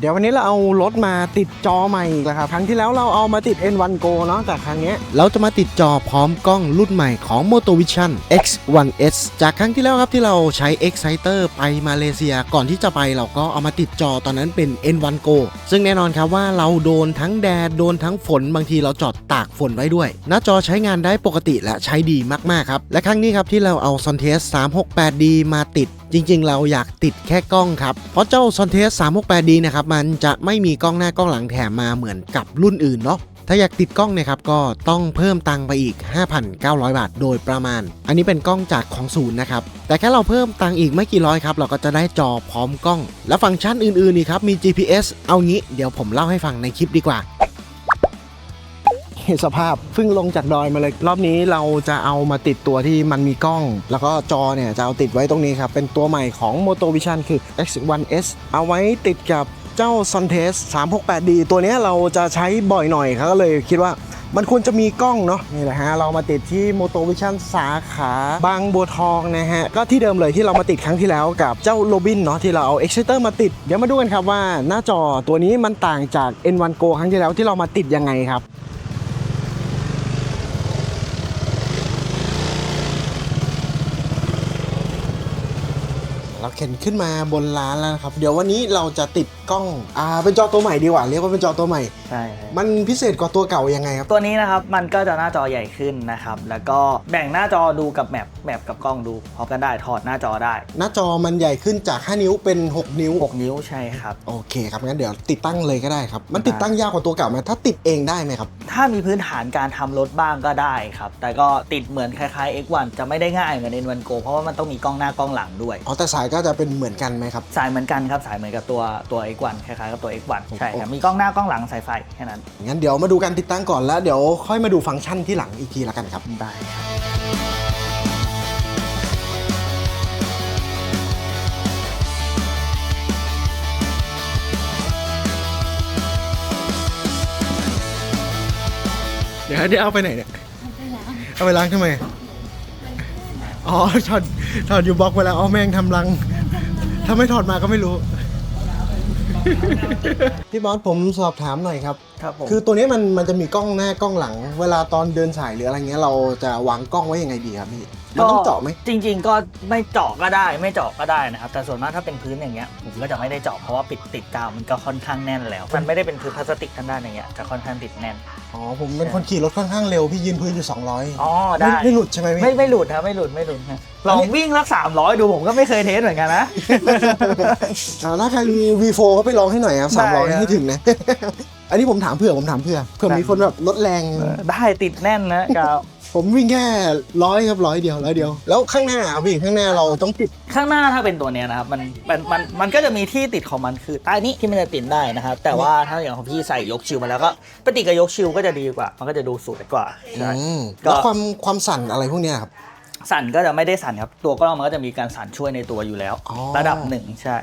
เดี๋ยววันนี้เราเอารถมาติดจอใหม่อีกแล้วครับ ครั้งที่แล้วเราเอามาติด N1 Go เนาะแต่ครั้งนี้เราจะมาติดจอพร้อมกล้องรุ่นใหม่ของ Motovision X1S จากครั้งที่แล้วครับที่เราใช้ Exciter ไปมาเลเซีย ก่อนที่จะไปเราก็เอามาติดจอตอนนั้นเป็น N1 Go ซึ่งแน่นอนครับว่าเราโดนทั้งแดด โดนทั้งฝนบางทีเราจอดตากฝนไว้ด้วย หน้าจอใช้งานได้ปกติและใช้ดีมากๆครับ และครั้งนี้ครับที่เราเอา Sontes 368D มาติดจริงๆ เราอยากติดแค่กล้องครับ เพราะเจ้า Sontes 368D นะครับ มันจะไม่มีกล้องหน้ากล้องหลังแถมมาเหมือนกับรุ่นอื่นเนาะถ้าอยากติดกล้องเนี่ยครับก็ต้องเพิ่มตังค์ไปอีก 5,900 บาทโดยประมาณ อันนี้เป็นกล้องจากของศูนย์นะครับ แต่แค่เราเพิ่มตังค์อีกไม่กี่ร้อยครับ เราก็จะได้จอพร้อมกล้อง และฟังก์ชันอื่นๆนี่ครับมี GPS เอางี้เดี๋ยวผมเล่าให้ฟังในคลิปดีกว่า สภาพเพิ่งลงจากดอยมาเลย รอบนี้เราจะเอามาติดตัวที่มันมีกล้อง แล้วก็จอเนี่ยจะเอาติดไว้ตรงนี้ครับ เป็นตัวใหม่ของ Motovision คือ X1S เอาไว้ติดกับเจ้า Sontes 368D ตัวนี้เราจะใช้บ่อยหน่อยครับก็เลยคิดว่ามันควรจะมีกล้องเนาะนี่แหละฮะ เรามาติดที่ Motovision สาขาบางบัวทองนะฮะ ก็ที่เดิมเลยที่เรามาติดครั้งที่แล้วกับเจ้าโรบินเนาะที่เราเอา Exciter มาติด เดี๋ยวมาดูกันครับว่าหน้าจอตัวนี้มันต่างจาก N1 Go ครั้งที่แล้วที่เรามาติดยังไงครับ เราเข็นขึ้นมาบนร้านแล้วนะครับ เดี๋ยววันนี้เราจะติดกล้องอ่าเป็นจอตัวใหม่ดีกว่า เรียกว่าเป็นจอตัวใหม่ ใช่ครับ มันพิเศษกว่าตัวเก่ายังไงครับ ตัวนี้นะครับมันก็จะหน้าจอใหญ่ขึ้นนะครับ แล้วก็แบ่งหน้าจอดูกับแมปแมปกับกล้องดูพร้อมกันได้ถอดหน้าจอได้หน้าจอมันใหญ่ขึ้นจาก 5 นิ้วเป็น 6 นิ้ว 6นิ้วใช่ครับ โอเคครับงั้นเดี๋ยวติดตั้งเลยก็ได้ครับ มันติดตั้งยากกว่าตัวเก่าไหมถ้าติดเองได้ไหมครับ ถ้ามีพื้นฐานการทำรถบ้างก็ได้ครับ แต่ก็ติดเหมือนคล้ายๆ X1 จะไม่ได้ง่ายเหมือน N1 Go เพราะว่ามันต้องมีกล้องหน้ากล้องหลังด้วย อ๋อแต่สายก็จะเป็นเหมือนกันไหมครับ สายเหมือนกันครับสายเหมือนกับตัวตัว X1 คล้ายๆกับตัว X1 ใช่ครับโอ้มีกล้องหน้ากล้องหลังสายไฟแค่นั้น งั้นเดี๋ยวมาดูการติดตั้งก่อนแล้วเดี๋ยวค่อยมาดูฟังก์ชันที่หลังอีกทีละกันครับ ได้ครับเดี๋ยวเดี๋ยวเอาไปไหนเนี่ย เอาไปล้างทำไม อ๋อถอดถอดอยู่บล็อกไปแล้วอ๋อแม่งทำรัง ถ้าไม่ถอดมาก็ไม่รู้ พี่บอสผมสอบถามหน่อยครับ ครับผมคือตัวนี้มันมันจะมีกล้องหน้ากล้องหลัง เวลาตอนเดินสายหรืออะไรเงี้ยเราจะวางกล้องไว้ยังไงดีครับพี่ มันต้องเจาะไหมจริง ๆ ก็ไม่เจาะก็ได้ ไม่เจาะก็ได้นะครับแต่ส่วนมากถ้าเป็นพื้นอย่างเงี้ยผมก็จะไม่ได้เจาะเพราะว่าปิดติดกาวมันก็ค่อนข้างแน่นแล้ว มันไม่ได้เป็นพื้นพลาสติกทางด้านอย่างเงี้ยจะค่อนข้างติดแน่นอ๋อผมเป็นคนขี่รถค่อนข้างเร็วพี่ยืนพื้นอยู่ 200อ๋อไม่ได้ไม่หลุดใช่ไหมพี่ไม่ไม่หลุดครับไม่หลุดไม่หลุดนะลองวิ่งรักสามร้อยดูผมก็ไม่เคยเทสเหมือนกันนะอ่าถ้าใครมี V4 ก็ไปลองให้หน่อยครับได้300ครับให้ถึงนะอันนี้ผมถามเผื่อผมถามเผื่อเผื่อได้มีคนแบบรถแรงได้ติดแน่นนะกาว ผมวิ่งแค่ร้อยครับร้อยเดียวร้อยเดียว แล้วข้างหน้าอะพี่ข้างหน้าเราต้องติด ข้างหน้าถ้าเป็นตัวเนี้ยนะครับมันมันมันมันก็จะมีที่ติดของมันคือใต้นี้ที่มันจะติดได้นะครับ แต่ว่าถ้าอย่างของพี่ใส่ยกชิลมาแล้วก็ไปติดกับยกชิลก็จะดีกว่า มันก็จะดูสวยกว่าใช่ อืมก็ แล้วความความสั่นอะไรพวกเนี้ยครับ สั่นก็จะไม่ได้สั่นครับ ตัวกล้องมันก็จะมีการสั่นช่วยในตัวอยู่แล้ว อ๋อ ระดับหนึ่งใช่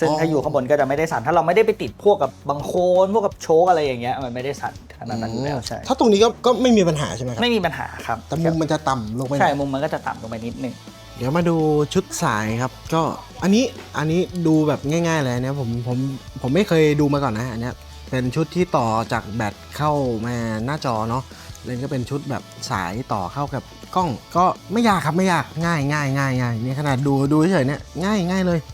ซึ่งอ๋อถ้าอยู่ข้างบนก็จะไม่ได้สั่น ถ้าเราไม่ได้ไปติดพวกกับบางโคนพวกกับโชคอะไรอย่างเงี้ยมันไม่ได้สั่นขนาดนั้นอยู่แล้วใช่ถ้าตรงนี้ก็ก็ไม่มีปัญหาใช่ไหมครับไม่มีปัญหาครับแต่มุมมันจะต่ำลงไปหน่ใช่อยมุมมันก็จะต่ำลงไปนิดนึง เดี๋ยวมาดูชุดสายครับ ก็อันนี้อันนี้ดูแบบง่ายๆเลยเนี่ยผมผมผมไม่เคยดูมาก่อนนะอันเนี้ยเป็นชุดที่ต่อจากแบตเข้ามาหน้าจอเนาะเลยก็เป็นชุดแบบสายต่อเข้ากับกล้อง ก็ไม่ยากครับไม่ยากง่ายง่ายง่ายง่ายนี่ขนาดดูดูเฉยๆเนี่ยง่ายง่ายเลยเนี่ย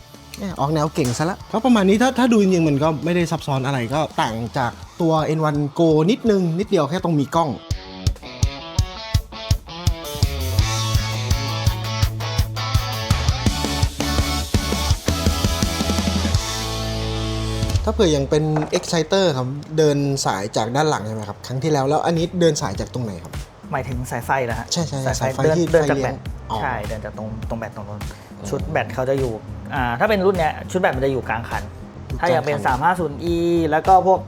ออกแนวเก่งซะละก็ประมาณนี้ถ้าถ้าดูจริงๆมันก็ไม่ได้ซับซ้อนอะไรก็ต่างจากตัว N1 Go นิดนึง นิดเดียวแค่ตรงมีกล้องถ้าเผื่อยังเป็น Exciter ครับ เดินสายจากด้านหลังใช่ไหมครับ ครั้งที่แล้ว แล้วอันนี้เดินสายจากตรงไหนครับ หมายถึงสายไฟนะฮะใช่ใช่สายไฟสายไฟเดินที่เดินจากไฟเลี้แบยงตอ๋อใช่ เดินจากตรงตรงแบตตรงนู้น ชุดแบตเขาจะอยู่อ่าถ้าเป็นรุ่นเนี้ยชุดแบตมันจะอยู่กลางคัน ถ้าอย่างเป็น 350e แล้วก็พวก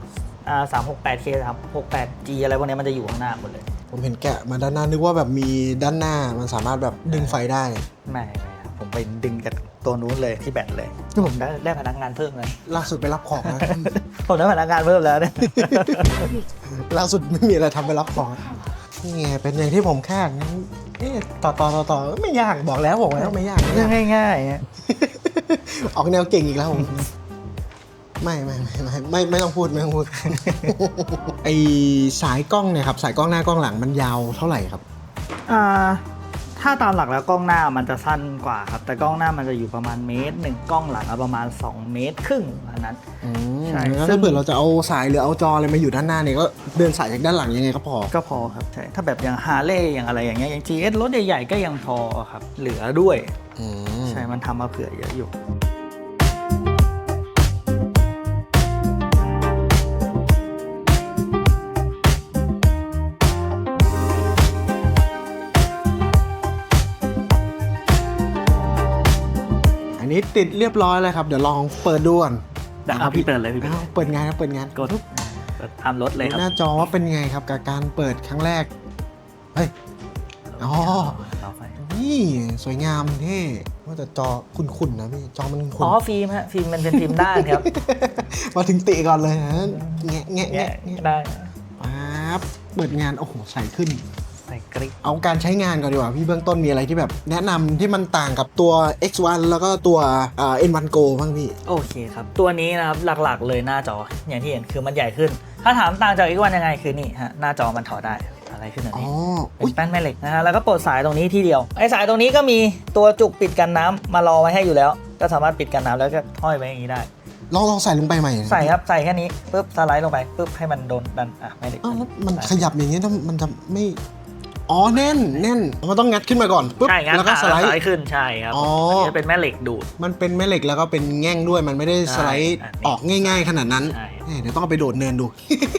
อ่า 368k 368g อะไรพวกเนี้ยมันจะอยู่ข้างหน้าหมดเลยผมเห็นแกะมาด้านหน้านึกว่าแบบมีด้านหน้ามันสามารถแบบดึงไฟได้ ไม่ไม่ครับผมไปดึงจากตัวนู้นเลยที่แบตเลยนี่ผมได้ได้พนักงานเพิ่มเลยล่าสุดไปรับของนะ ผมได้พนักงานเพิ่มแล้วเนี่ย ล่าสุดไม่มีอะไรทำไปรับของนี่ไงเป็นอย่างที่ผมคาดงั้น เอ๊ะต่อต่อต่อต่อไม่ยากบอกแล้วบอกแล้วไม่ยากไม่เรื่ยาอกงง่ายๆฮะ ออกแนวเก่งอีกแล้วผม ไม่ไม่ไม่ไม่ไม่ไม่ต้องพูดไม่ต้องพูด ไอสายกล้องเนี่ยครับ สายกล้องหน้ากล้องหลังมันยาวเท่าไหร่ครับ อ่า ถ้าตามหลักแล้วกล้องหน้ามันจะสั้นกว่าครับ แต่กล้องหน้ามันจะอยู่ประมาณเมตรหนึ่งกล้องหลังอะประมาณ 2 เมตรครึ่งอันนั้น อืมใช่งั้นซึ่ถ้าง เผื่อเราจะเอาสายหรือเอาจออะไรมาอยู่ด้านหน้าเนี่ยก็เดินสายจากด้านหลังยังไงก็พอ ก็พอครับใช่ถ้าแบบอย่างฮาร์เลย์อย่างอะไรอย่างเงี้ยอย่าง GS รถใหญ่ๆก็ยังพอครับ เหลือด้วย อืม ใช่มันทำมาเผื่อเยอะอยู่ นนี้ติดเรียบร้อยแล้วครับ เดี๋ยวลองเปิดดูก่อนเดี๋ยวเอาพี่เปิดเลยพี่เปิดอ้าวเปิดงานครับเปิดงานกดเปิดตามรถเลยคดูรับหน้าจอว่าเป็นไงครับกับการเปิดครั้งแรกเฮ้ยอ๋อต่อไปนี่สวยงามเท่ว่าแต่จอคุ้นๆนะพี่จอมันคุ้นอ๋อฟิล์มฮะฟิล์มมันเป็นฟิล์มด้านครับๆมาถึงติก่อนเลยนะแงะแงะแง่แงะแงะได้ปั๊บเปิดงานโอ้โหใสขึ้น ใส่กริ๊กเอาการใช้งานก่อนดีกว่าพี่เบื้องต้นมีอะไรที่แบบ แนะนำที่มันต่างกับตัว X1 แล้วก็ตัวเอ่อ N1 Go บ้างพี่ โอเคครับ ตัวนี้นะครับหลักๆเลยหน้าจออย่างที่เห็นคือมันใหญ่ขึ้น ถ้าถามต่างจากอีกวันยังไงคือนี่ฮะหน้าจอมันถอดได้อะไรขึ้นอันอ๋อนี้อุ้เป็ยนแป้นแม่เหล็กนะฮะแล้วก็ปลดสายตรงนี้ที่เดียวไอ้สายตรงนี้ก็มีตัวจุกปิดกันน้ำมารอไว้ให้อยู่แล้ว ก็สามารถปิดกันน้ำแล้วก็ห้อยไว้อย่างนี้ได้ ลองลองใส่ลงไปใหม่ใส่ครับใส่แค่นี้ปุ๊บสไลด์ลงไปปุ๊บให้มันโดนดันอะไม่ได้อ้าวแล้วมันขยับอย่างเงี้ยถ้ามันจะไม่ อ๋อแน่นแน่นมันต้องงัดขึ้นมาก่อนปุ๊บใช่งั้นแล้วก็อะสไลด์ ขึ้นใช่ครับอ๋อนนี้จะเป็นแม่เหล็กดูด มันเป็นแม่เหล็กแล้วก็เป็นแง่งด้วยมันไม่ได้สไลด์ใช่ออกง่าย ๆ ขนาดนั้นใช่เอ้ยเดี๋ยวต้องเอาไปโดดเนินดู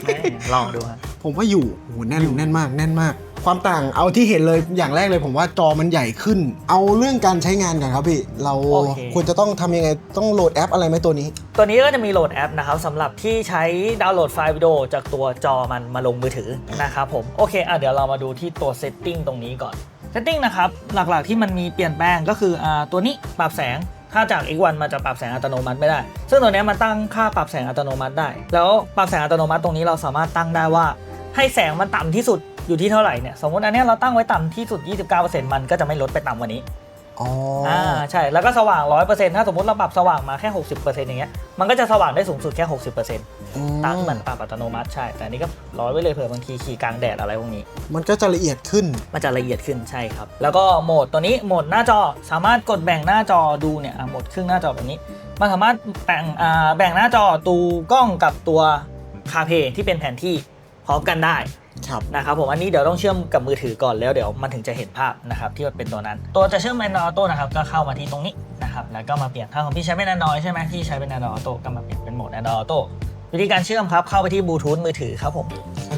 แม่ลองดูครับผมว่าอยู่โอ้โหแน่นแน่นมากแน่นมาก ความต่างเอาที่เห็นเลยอย่างแรกเลยผมว่าจอมันใหญ่ขึ้น เอาเรื่องการใช้งานกันครับพี่ เราโอเค ควรจะต้องทำยังไงต้องโหลดแอปอะไรไหมตัวนี้ ตัวนี้ก็จะมีโหลดแอปนะครับสำหรับที่ใช้ดาวน์โหลดไฟล์วิดีโอจากตัวจอมันมาลงมือถือนะครับผมโอเคอะเดี๋ยวเรามาดูที่ตัวเซตติ้งตรงนี้ก่อนเซตติ้งนะครับหลักๆที่มันมีเปลี่ยนแปลงก็คืออ่าตัวนี้ปรับแสงถ้าจาก X1 มันจะปรับแสงอัตโนมัติไม่ได้ ซึ่งตัวเนี้ยมันตั้งค่าปรับแสงอัตโนมัติได้ แล้วปรับแสงอัตโนมัติตรงนี้เราสามารถตั้งได้ว่า ให้แสงมันต่ำที่สุด อยู่ที่เท่าไหร่เนี่ยสมมติอันเนี้ยเราตั้งไว้ต่ำที่สุด 29%มันก็จะไม่ลดไปต่ำกว่านี้อ๋อออ่าใช่แล้วก็สว่าง 100%ถ้าสมมติเราปรับสว่างมาแค่ 60%อย่างเงี้ยมันก็จะสว่างได้สูงสุดแค่ 60%อืมตามที่มันปรับอัตโนมัติใช่ แต่อันนี้ก็ร้อยไว้เลยเผื่อบางทีขี่กลางแดดอะไรพวกนี้ มันก็จะละเอียดขึ้นมันจะละเอียดขึ้นใช่ครับ แล้วก็โหมดตัวนี้โหมดหน้าจอสามารถกดแบ่งหน้าจอดูเนี่ยอะโหมดครึ่งหน้าจอแบบนี้ มันสามารถแบ่งอ่าแบ่งหน้าจอตูกล้องกับตัวคาเพที่เป็นแผนที่พร้อมกันได้ ครับนะครับผมอันนี้เดี๋ยวต้องเชื่อมกับมือถือก่อนแล้วเดี๋ยวมันถึงจะเห็นภาพนะครับที่มันเป็นตัวนั้น ตัวจะเชื่อม Android Auto นะครับก็เข้ามาที่ตรงนี้นะครับแล้วก็มาเปลี่ยนถ้าของพี่ใช้เป็น Android ใช่ไหมที่ใช้เป็น Android Auto ก็มาเปลี่ยนเป็นโหมด Android Auto วิธีการเชื่อมครับเข้าไปที่บลูทูธมือถือครับผม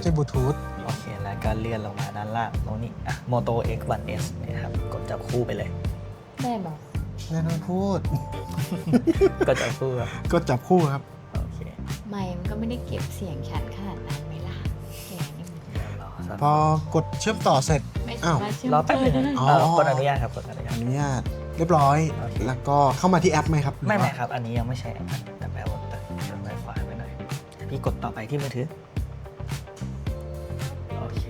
ใช้บลูทูธโอเคแล้วก็เลื่อนลงมาด้านล่างตรงนี้อะ Moto X1S เนี่ยครับกดจับคู่ไปเลยแม่บอกแน่นอนพูด ก็จับคู่ครับก็จับคู่ครับโอเคไม่มันก็ไม่ได้เก็บเสียงฉันขนาดนั้น พอกดเชื่อมต่อเสร็จ ไม่อ้าวสามารถเชื่อมรอแป๊บนึงนะอ๋อ เอ่อกดอนุญาตครับกดอนุญาอต นุญาตเรียบร้อย โอเค แล้วก็เข้ามาที่แอปไหมครับไม่ไม่ครับ อันนี้ยังไม่ใช่อันนั้นแต่แปลว่าเปิดเปิดไวไฟไว้หน่อยพี่กดต่อไปที่มือถือโอเค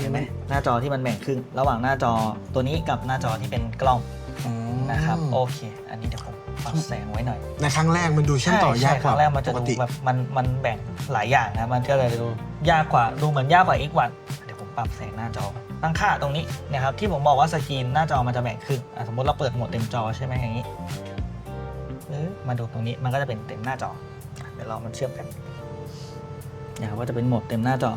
เห็นไหมหน้าจอที่มันแบ่งครึ่งระหว่างหน้าจอตัวนี้กับหน้าจอที่เป็นกล้องอืมนะครับโอเค อันนี้เดี๋ยวผมปรับแสงไว้หน่อยในครั้งแรกมันดูเชื่อมต่อยากใช่กคว่ารั้งแรกมันจะปกดูติ แบบมันมันแบ่งหลายอย่างนะมันก็เลยดูยากกว่าดูเหมือนยากกว่า X1 เดี๋ยวผม ปรับแสงหน้าจอ ตั้งค่าตรงนี้นะครับที่ผมบอกว่าสกรีนหน้าจอมันจะแบ่งครึ่งสมมติเราเปิดโหมดเต็มจอใช่ไหมอย่างนี้เออมาดูตรงนี้มันก็จะเป็นเต็มหน้าจออ่เดี๋ยวเรามันเชื่อมกันนะครับว่าจะเป็นโหมดเต็มหน้าจอ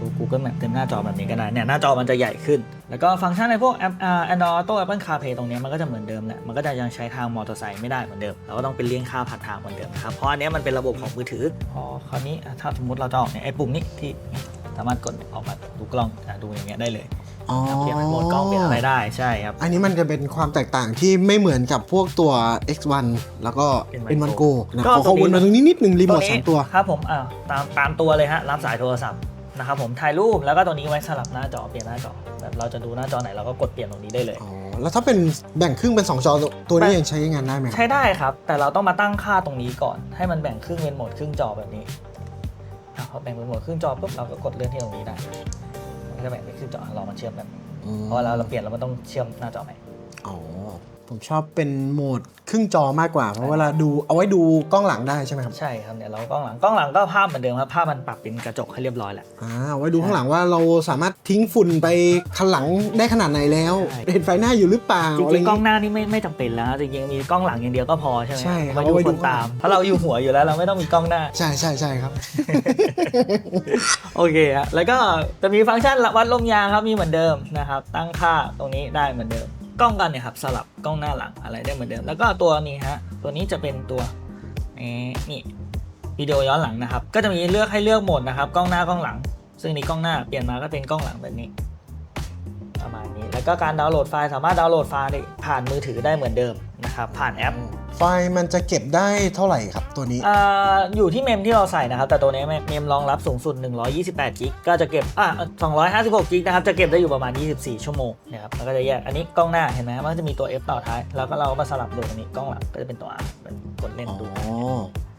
ดู Google Map เต็มหน้าจอแบบนี้ก็ได้เนี่ยหน้าจอมันจะใหญ่ขึ้น แล้วก็ฟังก์ชันในพวกแอปอ่า Android Auto Apple CarPlay ตรงนี้มันก็จะเหมือนเดิมแหละมันก็จะยังใช้ทางมอเตอร์ไซค์ไม่ได้เหมือนเดิมเราก็ต้องเป็นเลี่ยงค่าผ่านทางเหมือนเดิมครับเพราะอันเนี้ยมันเป็นระบบของมือถือพอคราวนี้ถ้าสมมติเราจะออกเนี่ยไอ้ปุ่มนี้ที่ สามารถกดออกมาดูกล้องอะดูอย่างเงี้ยได้เลยอ๋อเปลี่ยนเป็นโหมดกล้องเปลี่ยนอะไรได้ใช่ครับ อันนี้มันจะเป็นความแตกต่างที่ไม่เหมือนกับพวกตัว X1 แล้วก็ N1 เป็นวันโกนะก็ขอขอตรงนี้ วนมาตรงนี้นิดหนึ่งรีโมทสามตัว ครับผมอ่าตามตามตัวเลยฮะรับสายโทรศัพท์นะครับผมถ่ายรูปแล้วก็ตัวนี้ไว้สลับหน้าจอเปลี่ยนหน้าจอแบบเราจะดูหน้าจอไหนเราก็กดเปลี่ยนตรงนี้ได้เลย อ๋อ แล้วถ้าเป็นแบ่งครึ่งเป็น 2 จอตัวนี้แบ่งยังใช้งานได้ไหมครับ ใช้ได้ครับ แต่เราต้องมาตั้งค่าตรงนี้ก่อน ให้มันแบ่งครึ่งเป็นโหมดครึ่งจอแบบนี้อะ พอแบ่งเป็นโหมดครึ่งจอปุ๊บเราก็กดเลื่อนที่ตรงนี้ได้มันก็จะแบ่งเป็นครึ่งจอเรามาเชื่อมกันอืมเพราะเราเราเปลี่ยนแล้วมันต้องเชื่อมหน้าจอใหม่อ๋อ ผมชอบเป็นโหมดครึ่งจอมากกว่า เพราะเวลาดูเอาไว้ดูกล้องหลังได้ใช่ไหมครับใช่ครับเนี่ยเรากล้องหลังกล้องหลังก็ภาพเหมือนเดิมครับภาพมันปรับเป็นกระจกให้เรียบร้อยแล้วอ่าเอาไว้ดูข้างหลังว่าเราสามารถทิ้งฝุ่นไปข้างหลังได้ขนาดไหนแล้ว ใช่ เห็นไฟหน้าอยู่หรือเปล่าจอะไรริงๆกล้องเงี้ยหน้านี่ไม่ไม่จำเป็นแล้วนะจริงๆมีกล้องหลังอย่างเดียวก็พอใช่ไหมใช่ครับไว้ดูเอาไว้คดูนตามเพราะเราอยู่หัวอยู่แล้วเราไม่ต้องมีกล้องหน้า ใช่ใช่ใช่ครับ โอเคฮะแล้วก็จะมีฟังก์ชันวัดลมยางครับมีเหมือนเดิมนะครับตั้งค่าตรงนี้ได้เหมือนเดิม กล้องกันเนี่ยครับสลับกล้องหน้าหลังอะไรได้เหมือนเดิม แล้วก็ตัวนี้ฮะตัวนี้จะเป็นตัวนี่วิดีโอย้อนหลังนะครับ ก็จะมีเลือกให้เลือกโหมดนะครับกล้องหน้ากล้องหลัง ซึ่งนี้กล้องหน้าเปลี่ยนมาก็เป็นกล้องหลังแบบนี้ ประมาณนี้แล้วก็การดาวน์โหลดไฟล์สามารถดาวน์โหลดไฟล์ได้ผ่านมือถือได้เหมือนเดิมนะครับผ่านแอป ไฟล์มันจะเก็บได้เท่าไหร่ครับตัวนี้ อ่าอยู่ที่เมมที่เราใส่นะครับ แต่ตัวนี้เมมรองรับสูงสุด 128 กิก ก็จะเก็บ อะ256 กิกนะครับ จะเก็บได้อยู่ประมาณ 24 ชั่วโมงนะครับ แล้วก็จะแยก อันนี้กล้องหน้า เห็นไหมมันก็จะมีตัว F ต่อท้าย แล้วก็เราก็มาสลับดูอันนี้กล้องหลังก็จะเป็นตัว R เป็นกดเล่นอ๋อ ดู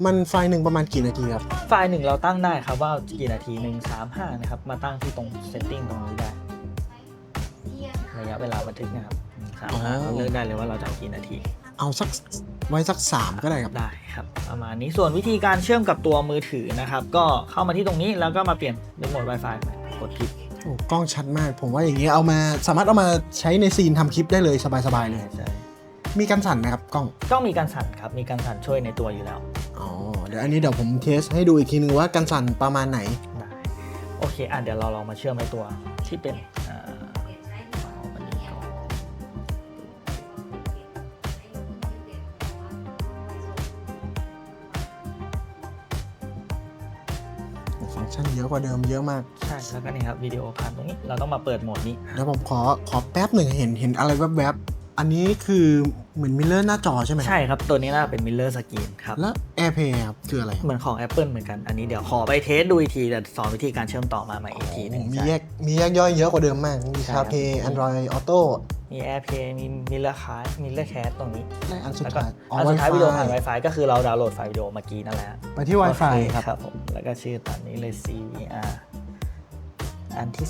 มันไฟล์หนึ่งประมาณกี่นาทีครับ ไฟล์หนึ่งเราตั้งได้ครับว่ากี่นาที135นะครับ มาตั้งที่ตรง setting ตรงนี้ได้ ระยะเวลาบันทึกนะครับอ๋อ135เราเลือกได้เลยว่าเราจะเอากี่นาที เอาสักไว้สักสามก็ได้ครับ ได้ครับ ประมาณนี้ส่วนวิธีการเชื่อมกับตัวมือถือนะครับ ก็เข้ามาที่ตรงนี้แล้วก็มาเปลี่ยนเป็นโหมด Wi-Fi กดคลิกโอ้กล้องชัดมาก ผมว่าอย่างนี้เอามาสามารถเอามาใช้ในซีนทำคลิปได้เลยสบายๆเลยใช่มีการสั่นไหมครับกล้องก็มีการสั่นครับมีการสั่นช่วยในตัวอยู่แล้วอ๋อเดี๋ยวอันนี้เดี๋ยวผมเทสให้ดูอีกทีนึงว่าการสั่นประมาณไหนได้โอเคอะเดี๋ยวเราลองมาเชื่อมในตัวที่เป็นอ่าเอา ยอะกว่าเดิมเยอะมาก ใช่แล้วก็นี่ครับวิดีโอผ่านตรงนี้ เราต้องมาเปิดโหมดนี้เดี๋ยวผมขอขอแป๊บหนึ่งเห็นเห็นอะไรแวบๆ อันนี้คือเหมือนมิเลอร์หน้าจอใช่ไหมครับใช่ครับ ตัวนี้น่าเป็น Mirror Screen ครับ แล้ว AirPlay ครับคืออะไร เหมือนของ Apple เหมือนกัน อันนี้เดี๋ยวขอไปเทสดูอีกทีแต่สอนวิธีการเชื่อมต่อมาใหม่อีกทีหนึง มีใช่แยกมีแยกย่อยเยอะกว่าเดิมมาก มีใช่ครับ CarPlay Android Auto มี AirPlay มี Mirror Cast Mirror Cast ตรงนี้และอันสุดแล้วก็ท้ายอ๋ออันสุดท้ายวิดีโอผ่าน Wi-Fi Wi-Fi ก็คือเราดาวน์โหลดไฟล์วิดีโอเมื่อกี้นั่นแหละไปที่ Wi-Fi โอเครับผมแล้วก็ชื่อตามนี้เลย CVR อันที่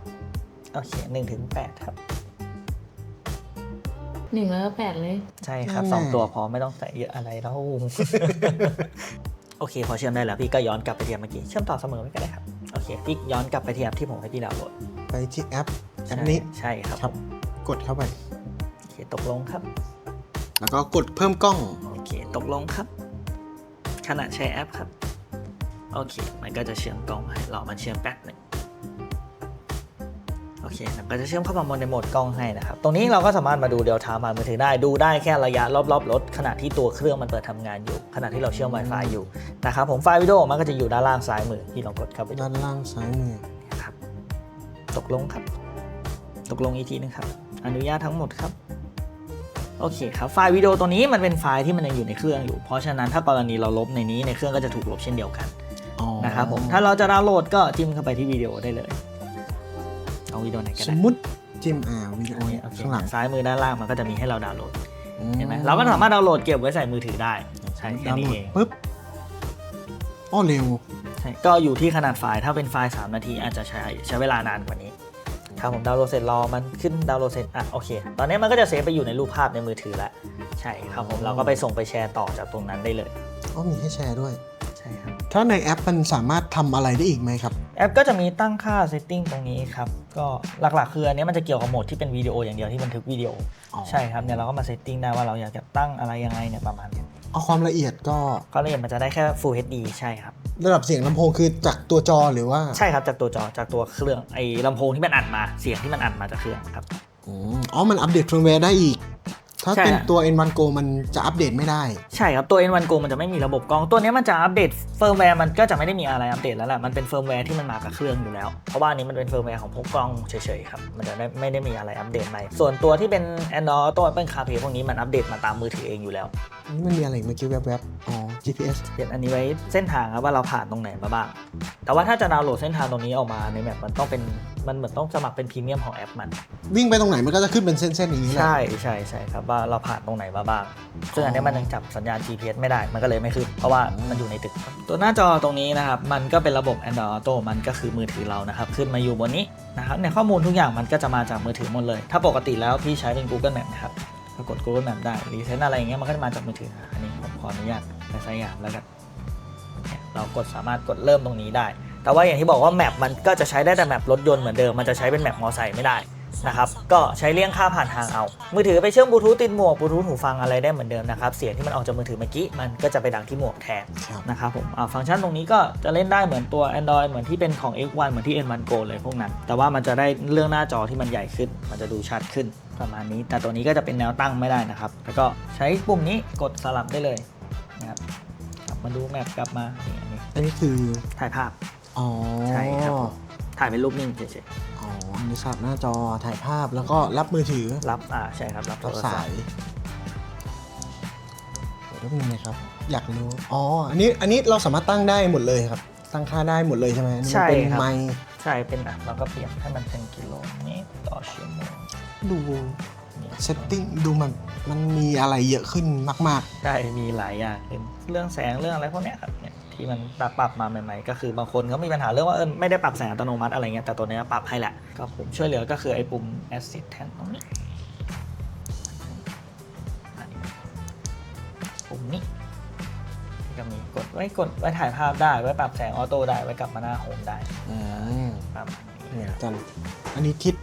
3 โอเค1ถึง8ครับ หนึ่งแล้วก็แปดเลย ใช่ครับนั่นแหละ2ตัวพอไม่ต้องใส่เยอะอะไรแล้ว โอเค พอเชื่อมได้แล้วพี่ก็ย้อนกลับไปที่แอปเมื่อกี้เชื่อมต่อเสมอไม่ก็ได้ครับ โอเค พี่ย้อนกลับไปที่แอปที่ผมให้พี่ดาวน์โหลดไปที่แอปแอปนี้ใช่ครับครับ กดเข้าไป โอเคตกลงครับ แล้วก็กดเพิ่มกล้อง โอเค ตกลงครับ ขณะใช้แอปครับ โอเค มันก็จะเชื่อมกล้องให้รอมันเชื่อมแป๊บหนึ่งโอเคมันก็จะเชื่อมเข้ามาในโหมดกล้องให้นะครับ ตรงนี้เราก็สามารถมาดูเดลทามามือถือได้ ดูได้แค่ระยะรอบๆรถขณะที่ตัวเครื่องมันเปิดทำงานอยู่ ขณะที่เราเชื่อม Wi-Fi อยู่นะครับ ผมไฟล์วิดีโอมันก็จะอยู่ด้านล่างซ้ายมือที่ลองกดเข้าไปดูด้านล่างซ้ายมือครับ ตกลงครับ ตกลงอีกทีนึงครับ อนุญาตทั้งหมดครับ โอเคครับไฟล์วิดีโอตัวนี้มันเป็นไฟล์ที่มันยังอยู่ในเครื่องอยู่ เพราะฉะนั้นถ้ากรณีเราลบในนี้ในเครื่องก็จะถูกลบเช่นเดียวกันอ๋อนะครับผมถ้าเราจะดาวน์โหลดก็จิ้มเข้าไปที่วิดีโอได้เลยเอาวิดีโอไหนก็สได้มมุติจิ้มอ่าวิดีโออันนี้เนี่ยโอเคข้างหลังซ้ายมือด้านล่างมันก็จะมีให้เราดาวน์โหลดอืเห็นไหมเราก็สามารถดาวน์โหลดเก็บไว้ใส่มือถือได้ใช่แค่ดาวน์นี้โหลดเองปุ๊บอ้อเร็วใช่ก็อยู่ที่ขนาดไฟล์ถ้าเป็นไฟล์ 3 นาทีอาจจะใช้ใช้เวลานานกว่านี้ ถ้าผมดาวน์โหลดเสร็จรอมันขึ้นดาวน์โหลดเสร็จอะโอเค ตอนนี้มันก็จะเซฟไปอยู่ในรูปภาพในมือถือแล้ว ใช่ครับผมเราก็ไปส่งไปแชร์ต่อจากตรงนั้นได้เลยอ๋อมีให้แชร์ด้วย ใช่ครับ ถ้าในแอปมันสามารถทำอะไรได้อีกไหมครับ แอปก็จะมีตั้งค่า setting ตรงนี้ครับ ก็หลักๆคืออันนี้มันจะเกี่ยวกับโหมดที่เป็นวิดีโออย่างเดียวที่บันทึกวิดีโออ๋อใช่ครับเนี่ยเราก็มา setting ได้ว่าเราอยากจะตั้งอะไรยังไงเนี่ยประมาณเนี้ยเอาความละเอียดก็ ก็ละเอียดมันจะได้แค่ Full HD ใช่ครับ ระดับเสียงลำโพงคือจากตัวจอหรือว่าใช่ครับจากตัวจอจากตัวเครื่องไอ้ลำโพงที่มันอัดมาเสียงที่มันอัดมาจากเครื่องครับ อืมอ๋อ มันอัปเดตเฟิร์มแวร์ได้อีก ถ้าใช่เป็นฮะตัว N1 Go มันจะอัปเดตไม่ได้ ใช่ครับ ตัว N1 Go มันจะไม่มีระบบกล้อง ตัวนี้มันจะอัปเดตเฟิร์มแวร์มันก็จะไม่ได้มีอะไรอัปเดตแล้วแหละมันเป็นเฟิร์มแวร์ที่มันมากับเครื่องอยู่แล้ว เพราะว่าอันนี้มันเป็นเฟิร์มแวร์ของพวกกล้องเฉยๆครับ มันจะไม่ไม่ได้มีอะไรอัปเดตใหม่ส่วนตัวที่เป็น Android ตัว Apple CarPlay พวกนี้มันอัปเดตมาตามมือถือเองอยู่แล้วนี่มันมีอะไรอีกเมื่อกี้แวบๆอ๋อ GPS เป็นอันนี้ไว้เส้นทางครับว่าเราผ่านตรงไหนมาบ้าง แต่ว่าถ้าจะดาวน์โหลดเส้นทางตรงนี้ออกมาในแมปมันต้องเป็นมันเหมือนต้องสมัครเป็นพรีเมียมของแอปมัน วิ่งไปตรงไหนมันก็จะขึ้นเป็นเส้นๆอย่างนี้แหละ ใช่ใช่ใช่ครับว่าเราผ่านตรงไหนมาบ้าง ซึ่งอันนี้มันยังจับสัญญาณ GPS ไม่ได้ มันก็เลยไม่ขึ้น เพราะว่ามันอยู่ในตึก ตัวหน้าจอตรงนี้นะครับ มันก็เป็นระบบ Android Auto มันก็คือมือถือเรานะครับ ขึ้นมาอยู่บนนี้นะครับ ในข้อมูลทุกอย่างมันก็จะมาจากมือถือหมดเลย ถ้าปกติแล้วพี่ใช้เป็น Google Map นะครับปรากฏ Google Map ได้รีเซ็ตอะไรอย่างเงี้ยมันก็จะมาจากมือถือ อันนี้ผมขออนุญาตไปสยามแล้วกันเนี่ยเรากดสามารถกดเริ่มตรงนี้ได้ แต่ว่าอย่างที่บอกว่าแมปมันก็จะใช้ได้แต่แมปรถยนต์เหมือนเดิม มันจะใช้เป็นแมปมอไซค์ไม่ได้นะครับ ก็ใช้เลี่ยงค่าผ่านทางเอา มือถือไปเชื่อมบลูทูธติดหมวกบลูทูธหูฟังอะไรได้เหมือนเดิมนะครับ เสียงที่มันออกจากมือถือเมื่อกี้ มันก็จะไปดังที่หมวกแทนครับนะครับผมอ่าฟังก์ชันตรงนี้ก็จะเล่นได้เหมือนตัว Android เหมือนที่เป็นของ X1 เหมือนที่ N1 Go เลยพวกนั้น แต่ว่ามันจะได้เรื่องหน้าจอที่มันใหญ่ขึ้น มันจะดูชัดขึ้นประมาณนี้ แต่ตัวนี้ก็จะเป็นแนวตั้งไม่ได้นะครับ แล้วก็ใช้ปุ่มนี้กดสลับได้เลยนะครับกลับมาดูแมปกลับมานี่อันนี้อันนี้คือถ่ายภาพ อ๋อใช่ครับผมถ่ายเป็นรูปนิ่งเฉยอ๋ออันนี้สับหน้าจอถ่ายภาพแล้วก็รับมือถือๆรับอ่าใช่ครับรับโทรับรศัสาพยท์เดี๋ยวแป๊บนึงนะครับ อยากรู้อ๋ออันนี้อันนี้เราสามารถตั้งได้หมดเลยครับ ตั้งค่าได้หมดเลยใช่ไหมอันนี้มันเป็นไมค์ใช่เป็นอะเราก็เปลี่ยนให้มันเป็นกิโลเมตรต่อชั่วโมงดูนี่เซตติ้งดูมันมันมีอะไรเยอะขึ้นมากใช่มีหลายอย่างเป็นเรื่องแสงเรื่องอะไรพวกเนี้ยครับเนี่ย ที่มันปรับปรับมาใหม่ๆ ก็คือบางคนเขามีปัญหาเรื่องว่าเออไม่ได้ปรับแสงอัตโนมัติอะไรเงี้ยแต่ตัวเนี้ยปรับให้แหละก็ผมช่วยเหลือก็คือไอ้ปุ่ม assistant ตรงนี้อันนี้ปุ่มนี้ที่ก็มีกดไว้กดไว้ถ่ายภาพได้ไว้ปรับแสงออโต้ได้ไว้กลับมาหน้าโฮมได้ๆอืมประมาณนี้เนี่ยกันอันนี้ทิศ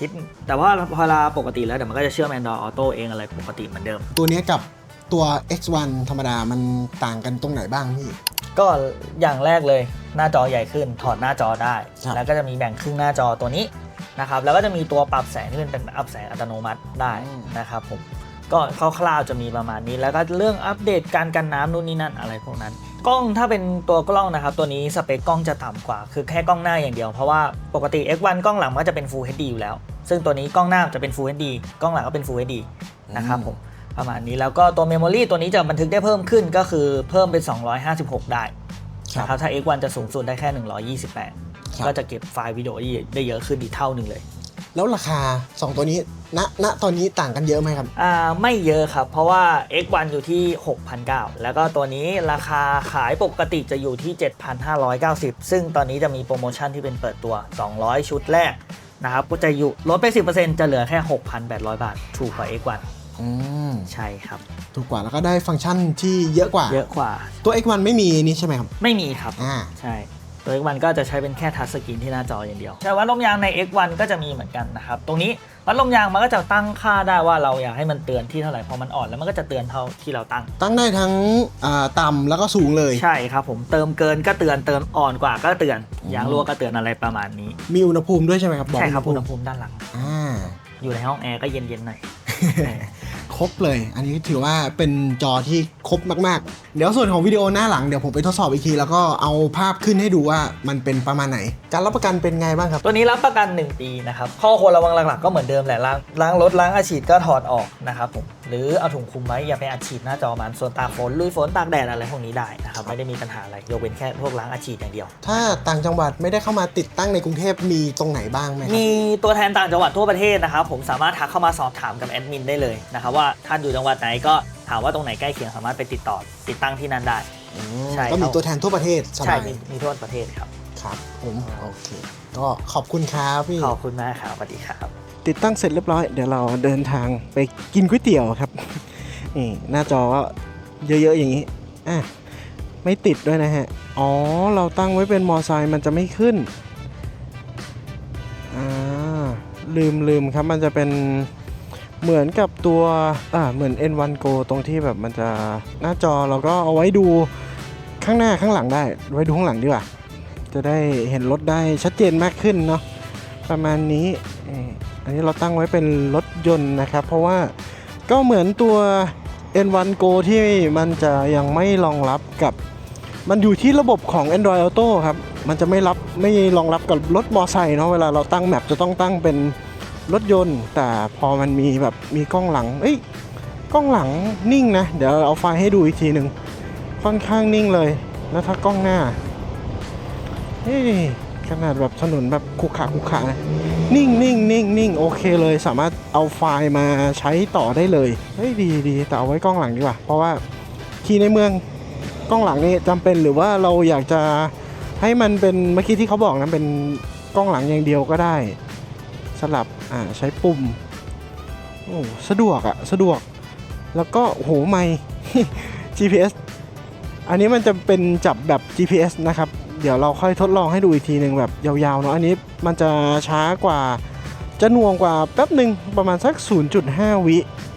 ทิศแต่ว่าพอเวลาปกติแล้วเดี๋ยวมันก็จะเชื่อม Android Auto เองอะไรปกติเหมือนเดิม ตัวเนี้ยกับตัว X1 ธรรมดามันต่างกันตรงไหนบ้างพี่ ก็อย่างแรกเลยหน้าจอใหญ่ขึ้นถอดหน้าจอได้ ครับแล้วก็จะมีแบ่งครึ่งหน้าจอตัวนี้นะครับแล้วก็จะมีตัวปรับแสงที่เป็นเป็นปรับแสงอัตโนมัติได้นะครับผมก็คร่าวๆจะมีประมาณนี้ แล้วก็เรื่องอัปเดตการกันน้ำนู่นนี่นั่นอะไรพวกนั้น กล้องถ้าเป็นตัวกล้องนะครับ ตัวนี้สเปคกล้องจะต่ำกว่า คือแค่กล้องหน้าอย่างเดียว เพราะว่าปกติ X1 กล้องหลังมันก็จะเป็น Full HD อยู่แล้ว ซึ่งตัวนี้กล้องหน้าจะเป็น Full HD กล้องหลังก็เป็น Full HD นะครับผม ประมาณนี้แล้วก็ตัวเมมโมรีตัวนี้จะบันทึกได้เพิ่มขึ้นก็คือเพิ่มเป็น 256 ได้ครับนะครับถ้า X1 จะสูงสุดได้แค่ 128ครับก็จะเก็บไฟล์วิดีโอได้เยอะขึ้นอีกเท่าหนึ่งเลย แล้วราคา 2 ตัวนี้ณณตอนนี้ต่างกันเยอะไหมครับอ่าไม่เยอะครับ เพราะว่า X1 อยู่ที่ 6,900 แล้วก็ตัวนี้ราคาขายปกติจะอยู่ที่ 7,590 ซึ่งตอนนี้จะมีโปรโมชั่นที่เป็นเปิดตัว 200 ชุดแรกนะครับก็จะอยู่ลดไป 10%จะเหลือแค่ 6,800 บาทถูกกว่า X1 อืมใช่ครับ ถูกกว่าแล้วก็ได้ฟังก์ชันที่เยอะกว่า เยอะกว่า ตัว X1 ไม่มีนี่ใช่ไหมครับ ไม่มีครับ อ่า ใช่ตัว X1 ก็จะใช้เป็นแค่ทัชสกรีนที่หน้าจออย่างเดียว ใช่วัดลมยางใน X1 ก็จะมีเหมือนกันนะครับ ตรงนี้วัดลมยางมันก็จะตั้งค่าได้ว่าเราอยากให้มันเตือนที่เท่าไหร่ พอมันอ่อนแล้วมันก็จะเตือนเท่าที่เราตั้ง ตั้งได้ทั้งอ่าต่ำแล้วก็สูงเลย ใช่ครับผมเติมเกินก็เตือนเติมอ่อนกว่าก็เตือน ยางรั่วก็เตือนอะไรประมาณนี้ มีอุณหภูมิด้วยใช่ไหมครับใช่ครับอุอุณณหหภูมิภูมิด้านหลัง อ่า อยู่ในห้องแอร์ก็เย็นๆหน่อย ครบเลย อันนี้ถือว่าเป็นจอที่ครบมากๆ เดี๋ยวส่วนของวิดีโอหน้าหลังเดี๋ยวผมไปทดสอบอีกที แล้วก็เอาภาพขึ้นให้ดูว่ามันเป็นประมาณไหน การรับประกันเป็นไงบ้างครับ ตัวนี้รับประกัน 1 ปีนะครับ ข้อควรระวังหลักๆก็เหมือนเดิมแหละล้างล้างรถล้างอาฉีดก็ถอดออกนะครับผมหรือเอาถุงคลุมไว้อย่าไปอัดฉีดหน้าจอมันส่วนตากฝนลุยฝนตากแดดอะไรพวกนี้ได้นะครับไม่ได้มีปัญหาอะไรยกเว้นแค่พวกล้างอาฉีดอย่างเดียว ถ้าต่างจังหวัดไม่ได้เข้ามาติดตั้งในกรุงเทพมีตรงไหนบ้างไหมครับมีตัวแทนต่างจังหวัดทั่วประเทศนะครับผมสามารถทักเข้ามาสอบถามกับแอดมินได้เลยนะครับว่าท่านอยู่จังหวัดไหนก็ถามว่าตรงไหนใกล้เคียงสามารถไปติดต่อติดตั้งที่นั่นได้ อืมใช่ก็มีครับ ตัวแทนทั่วประเทศสใช่บายมีมีทั่วประเทศครับ ครับผมโอเค ก็ขอบคุณครับพี่ ขอบคุณมากครับสวัสดีครับ ติดตั้งเสร็จเรียบร้อย เดี๋ยวเราเดินทางไปกินก๋วยเตี๋ยวครับ นี่หน้าจอก็เยอะๆอย่างนี้อะไม่ติดด้วยนะฮะ อ๋อ เราตั้งไว้เป็นมอไซค์มันจะไม่ขึ้นอ่าลืมลืมครับมันจะเป็น เหมือนกับตัว อ่า เหมือน N1 Go ตรงที่แบบมันจะหน้าจอเราก็เอาไว้ดูข้างหน้าข้างหลังได้ ไว้ดูข้างหลังดีกว่า จะได้เห็นรถได้ชัดเจนมากขึ้นเนาะ ประมาณนี้ อันนี้เราตั้งไว้เป็นรถยนต์นะครับ เพราะว่าก็เหมือนตัว N1 Go ที่มันจะยังไม่รองรับกับมันอยู่ที่ระบบของ Android Auto ครับ มันจะไม่รับไม่รองรับกับรถมอไซค์เนาะ เวลาเราตั้งแมปจะต้องตั้งเป็น รถยนต์ แต่พอมันมีแบบมีกล้องหลัง เอ้ยกล้องหลังนิ่งนะ เดี๋ยวเอาไฟให้ดูอีกทีหนึ่งค่อนข้างนิ่งเลย แล้วถ้ากล้องหน้าเฮ้ยขนาดแบบถนนแบบขรุขระขรุขระนะนิ่งนิ่งนิ่งนิ่งโอเคเลยสามารถเอาไฟล์มาใช้ต่อได้เลยเฮ้ยดีดีแต่เอาไว้กล้องหลังดีกว่า เพราะว่าขี่ในเมืองกล้องหลังนี่จำเป็นหรือว่าเราอยากจะให้มันเป็นเมื่อกี้ที่เขาบอกนะเป็นกล้องหลังอย่างเดียวก็ได้สลับ อ่าใช้ปุ่มโอ้สะดวกอะสะดวก แล้วก็โอ้โหไม่ GPS อันนี้มันจะเป็นจับแบบ GPS นะครับ เดี๋ยวเราค่อยทดลองให้ดูอีกทีหนึ่งแบบยาวๆเนาะอันนี้มันจะช้ากว่าจะหน่วงกว่าแป๊บหนึ่งประมาณสัก 0.5 วิ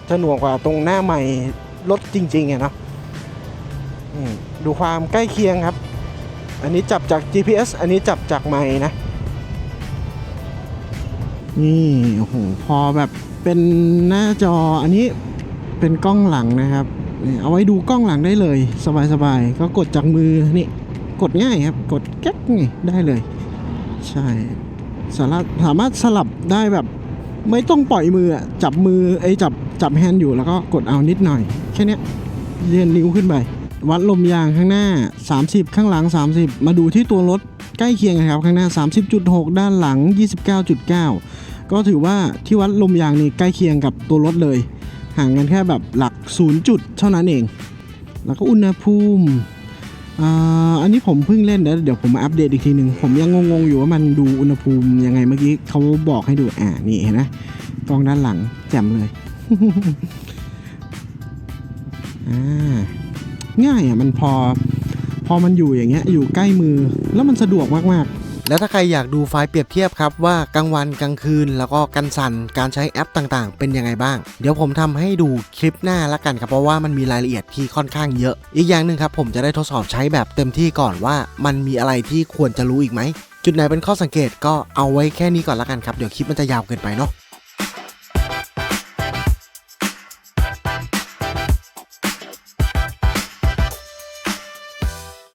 จะหน่วงกว่าตรงหน้าใหม่รถจริงๆอะเนาะดูความใกล้เคียงครับ อันนี้จับจาก GPS อันนี้จับจากไม้นะ นี่โอ้โหพอแบบเป็นหน้าจออันนี้เป็นกล้องหลังนะครับเอาไว้ดูกล้องหลังได้เลย สบายๆ ก็กดจากมือนี่กดง่ายครับ กดแก๊กนี่ได้เลย ใช่สามารถสามารถสลับได้แบบไม่ต้องปล่อยมือจับมือไอ้จับจับแฮนด์อยู่แล้วก็กดเอานิดหน่อย แค่นี้เลื่อนนิ้วขึ้นไป วัดลมยางข้างหน้า 30 ข้างหลัง 30 มาดูที่ตัวรถใกล้เคียงกันครับข้างหน้า 30.6 ด้านหลัง 29.9 ก็ถือว่าที่วัดลมยางนี่ใกล้เคียงกับตัวรถเลย ห่างกันแค่แบบหลัก 0 จุดเท่านั้นเอง แล้วก็อุณหภูมิอ,อันนี้ผมเพิ่งเล่นเดี๋ยวเดี๋ยวผมมาอัปเดตอีกทีหนึ่งผมยังงงๆอยู่ว่ามันดูอุณหภูมิยังไงเมื่อกี้เขาบอกให้ดูอ่านี่เห็นไหมกล้องด้านหลังแจ่มเลยอ่า ง่ายอะมันพอ พอมันอยู่อย่างเงี้ยอยู่ใกล้มือแล้วมันสะดวกมากๆแล้วถ้าใครอยากดูไฟล์เปรียบเทียบครับว่ากลางวันกลางคืน แล้วก็กันสั่นการใช้แอปต่างๆ เป็นยังไงบ้าง เดี๋ยวผมทำให้ดูคลิปหน้าละกันครับเพราะว่ามันมีรายละเอียดที่ค่อนข้างเยอะ อีกอย่างหนึ่งครับผมจะได้ทดสอบใช้แบบเต็มที่ก่อนว่ามันมีอะไรที่ควรจะรู้อีกไหม จุดไหนเป็นข้อสังเกตก็เอาไว้แค่นี้ก่อนละกันครับ เดี๋ยวคลิปมันจะยาวเกินไปเนาะ